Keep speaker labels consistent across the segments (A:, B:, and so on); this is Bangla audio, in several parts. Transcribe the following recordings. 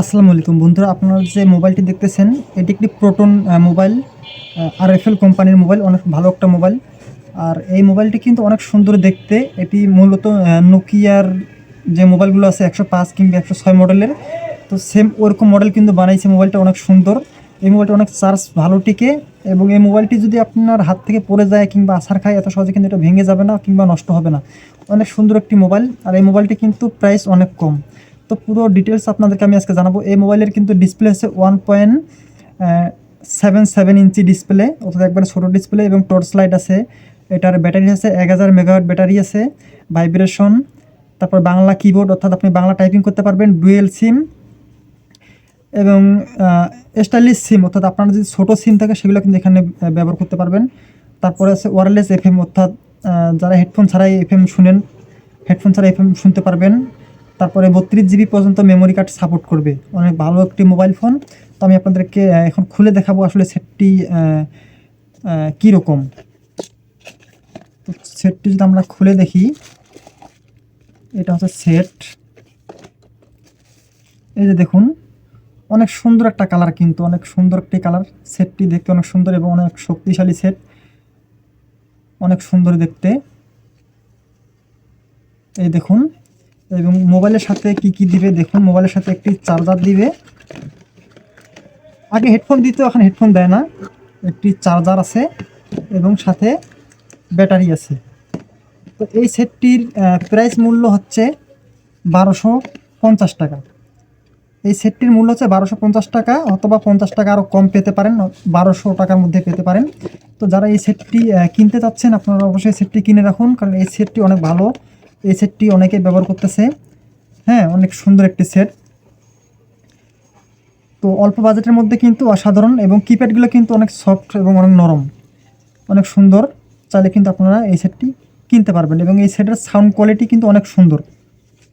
A: আসসালামু আলাইকুম। বন্ধুরা, আপনারা যে মোবাইলটি দেখতেছেন, এটি একটি প্রোটন মোবাইল আর এফ এল কোম্পানির মোবাইল, অনেক ভালো একটা মোবাইল। আর এই মোবাইলটি কিন্তু অনেক সুন্দর দেখতে। এটি মূলত নোকিয়ার যে মোবাইলগুলো আছে, একশো পাঁচ কিংবা একশো ছয় মডেলের। তো সেম ওরকম মডেল কিন্তু বানাইছে মোবাইলটা, অনেক সুন্দর। এই মোবাইলটা অনেক চার্জ ভালো টিকে এবং এই মোবাইলটি যদি আপনার হাত থেকে পড়ে যায় কিংবা আসার খায়, এত সহজে কিন্তু এটা ভেঙে যাবে না কিংবা নষ্ট হবে না। অনেক সুন্দর একটি মোবাইল। আর এই মোবাইলটি কিন্তু প্রাইস অনেক কম। তো পুরো ডিটেলস আপনাদেরকে আমি আজকে জানাব। এই মোবাইলের কিন্তু ডিসপ্লে আছে one point seven seven inch display অর্থাৎ একবারে ছোটো ডিসপ্লে এবং টর্চ লাইট আছে। এটার ব্যাটারি আছে এক হাজার মেগাওয়াট ব্যাটারি আছে ভাইব্রেশন তারপর বাংলা কিবোর্ড অর্থাৎ আপনি বাংলা টাইপিং করতে পারবেন ডুয়েল সিম এবং স্টাইলিশ সিম অর্থাৎ আপনার যদি ছোটো সিম থাকে সেগুলো কিন্তু এখানে ব্যবহার করতে পারবেন। তারপরে আছে ওয়ারলেস এফএম অর্থাৎ আহ, যারা হেডফোন ছাড়াই এফএম শুনেন হেডফোন ছাড়া এফএম শুনতে পারবেন। তারপরে বত্রিশ জিবি পর্যন্ত মেমোরি কার্ড সাপোর্ট করবে। অনেক ভালো একটি মোবাইল ফোন তো আমি আপনাদেরকে এখন খুলে দেখাবো আসলে সেটটি কীরকম তো সেটটি যদি আমরা খুলে দেখি, এটা হচ্ছে সেট এই যে দেখুন, অনেক সুন্দর একটা কালার কিন্তু, অনেক সুন্দর একটি কালার সেটটি দেখতে, অনেক সুন্দর এবং অনেক শক্তিশালী সেট অনেক সুন্দর দেখতে। এই দেখুন এবং মোবাইলের সাথে কি কি দিবে দেখুন, মোবাইলের সাথে একটি চার্জার দিবে। আগে হেডফোন দিত এখন হেডফোন দেয় না। একটি চার্জার আছে এবং সাথে ব্যাটারি আছে। তো এই সেটটির প্রাইস মূল্য হচ্ছে বারোশো পঞ্চাশ টাকা। এই সেটটির মূল্য হচ্ছে বারোশো পঞ্চাশ টাকা অথবা পঞ্চাশ টাকা আরও কম পেতে পারেন, বারোশো টাকার মধ্যে পেতে পারেন। তো যারা এই সেটটি কিনতে চাচ্ছেন, আপনারা অবশ্যই সেটটি কিনে রাখুন, কারণ এই সেটটি অনেক ভালো। এই সেটটি অনেকে ব্যবহার করতেছে। হ্যাঁ অনেক সুন্দর একটি সেট তো অল্প বাজেটের মধ্যে কিন্তু অসাধারণ এবং কিপ্যাডগুলো কিন্তু অনেক সফট এবং অনেক নরম। অনেক সুন্দর। চাইলে কিন্তু আপনারা এই সেটটি কিনতে পারবেন এবং এই সেটের সাউন্ড কোয়ালিটি কিন্তু অনেক সুন্দর।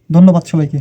A: ধন্যবাদ সবাইকে।